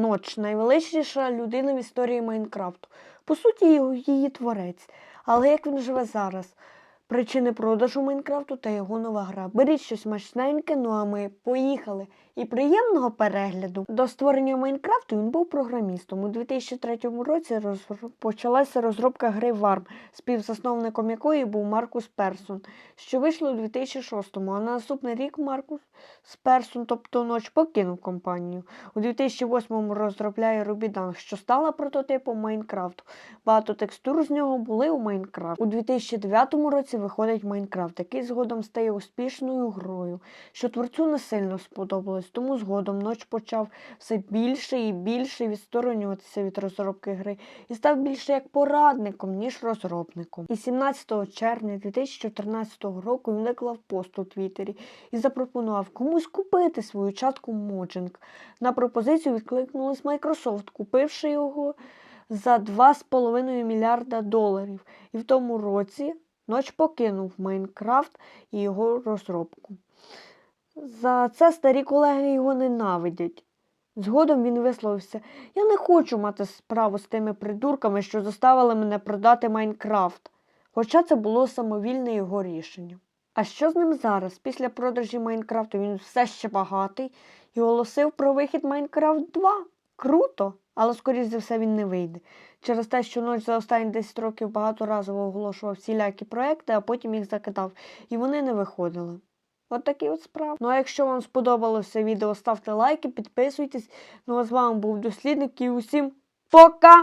Ноч найвеличніша людина в історії Майнкрафту. По суті, її творець. Але як він живе зараз? Причини продажу Майнкрафту та його нова гра. Беріть щось смачненьке, ну а ми поїхали. І приємного перегляду. До створення Майнкрафту він був програмістом. У 2003 році роз- почалася розробка гри Warm, співзасновником якої був Маркус Персон, що вийшло у 2006-му. А на наступний рік Маркус Персон, тобто ноч, покинув компанію. У 2008-му розробляє Ruby що стала прототипом Майнкрафту. Багато текстур з нього були у Майнкрафт. У 2009 році виходить Майнкрафт, який згодом стає успішною грою, що творцю не сильно сподобалось, тому згодом ноч почав все більше і більше відсторонюватися від розробки гри і став більше як порадником, ніж розробником. І 17 червня 2014 року він виклав пост у Твіттері і запропонував комусь купити свою частку Моджинг. На пропозицію відкликнулись Microsoft, купивши його за 2,5 мільярда доларів. І в тому році Ноч покинув Майнкрафт і його розробку. За це старі колеги його ненавидять. Згодом він висловився: Я не хочу мати справу з тими придурками, що заставили мене продати Майнкрафт. Хоча це було самовільне його рішення. А що з ним зараз? Після продажі Майнкрафту він все ще багатий і оголосив про вихід Майнкрафт 2. Круто! Але, скоріш за все, він не вийде. Через те, що ноч за останні 10 років багаторазово оголошував всілякі проекти, а потім їх закидав, і вони не виходили. От такі от справи. Ну а якщо вам сподобалося відео, ставте лайки, підписуйтесь. Ну а з вами був дослідник і усім пока!